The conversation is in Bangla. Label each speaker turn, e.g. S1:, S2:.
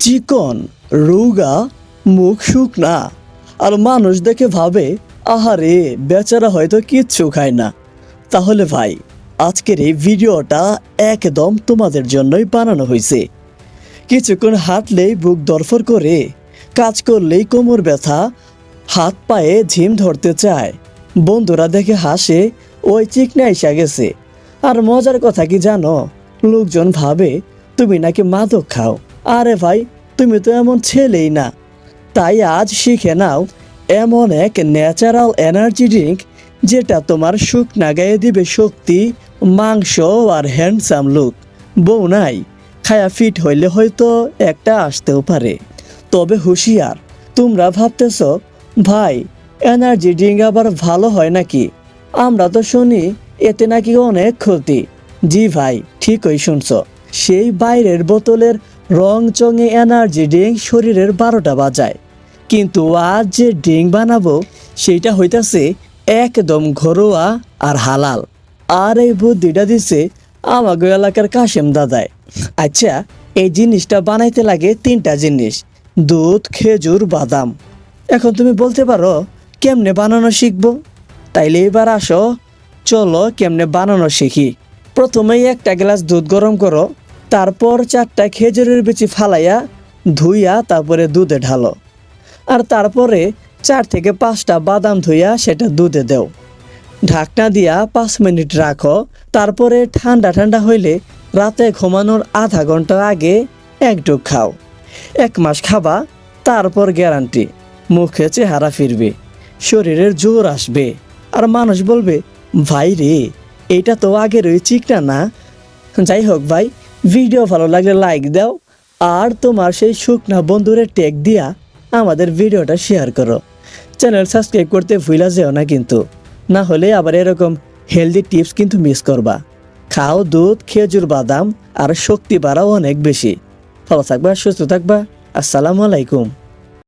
S1: চিকন, রোগা, মুখ শুকনা। আর মানুষ দেখে ভাবে, আহারে, বেচারা হয়তো কিচ্ছু খায় না। তাহলে ভাই, আজকের এই ভিডিওটা একদম তোমাদের জন্যই বানানো হয়েছে। কিছুক্ষণ হাঁটলেই বুক দরফর করে, কাজ করলেই কোমর ব্যথা, হাত পায়ে ঝিম ধরতে চায়। বন্ধুরা দেখে হাসে, ওই চিকনা এসে গেছে। আর মজার কথা কি জানো? লোকজন ভাবে, তুমি নাকি মাদক খাও। আরে ভাই, তুমি তো এমন ছেলেই না। তাই আজ শিখে নাও এমন এক ন্যাচারাল এনার্জি ড্রিঙ্ক যেটা তোমার সুখ নাগায়ে দিবে শক্তি, মাংস আর হ্যান্ডসাম লুক বউ নাই, খায়া ফিট হইলে হয়তো একটা আসতেও পারে। তবে হুঁশিয়ার, তোমরা ভাবতেছ, ভাই এনার্জি ড্রিঙ্ক আবার ভালো হয় নাকি? আমরা তো শুনি, এতে নাকি অনেক ক্ষতি। জি ভাই, ঠিকই শুনছ। সেই বাইরের বোতলের রং চঙে এনার্জি ড্রিঙ্ক শরীরের বারোটা বাজায়। কিন্তু আজ যে ড্রিঙ্ক বানাবো সেইটা হইতাছে একদম ঘরোয়া আর হালাল। আর এই বুদ্ধিটা দিছে আমাগো এলাকার কাশেম দাদায়। আচ্ছা এই জিনিসটা বানাইতে লাগে তিনটা জিনিস, দুধ, খেজুর, বাদাম। এখন তুমি বলতে পারো, কেমনে বানানো শিখব? তাইলে এবার আসো, চলো কেমনে বানানো শিখি। প্রথমেই একটা গ্লাস দুধ গরম করো তারপর চারটা খেজুরের বিচি ফালাইয়া ধুইয়া তারপরে দুধে ঢালো। আর তারপরে চার থেকে পাঁচটা বাদাম ধুইয়া সেটা দুধে দেও। ঢাকনা দিয়া পাঁচ মিনিট রাখো, তারপরে ঠান্ডা ঠান্ডা হইলে রাতে ঘুমানোর আধা ঘণ্টা আগে একটু খাও। এক মাস খাবা, তারপর গ্যারান্টি, মুখে চেহারা ফিরবে, শরীরের জোর আসবে। আর মানুষ বলবে, ভাই রে এটা তো আগের ওই চিকনা না? যাই হোক ভাই ভিডিও ভালো লাগলে লাইক দাও আর তোমার সেই শুকনা বন্ধুরে টেক দিয়া আমাদের ভিডিওটা শেয়ার করো। চ্যানেল সাবস্ক্রাইব করতে ভুলা যেও না কিন্তু। না হলে আবার এরকম হেলদি টিপস কিন্তু মিস করবা। খাও দুধ খেজুর বাদাম আর শক্তি বাড়াও অনেক বেশি। ভালো থাকবা, সুস্থ থাকবা। আসসালামু আলাইকুম।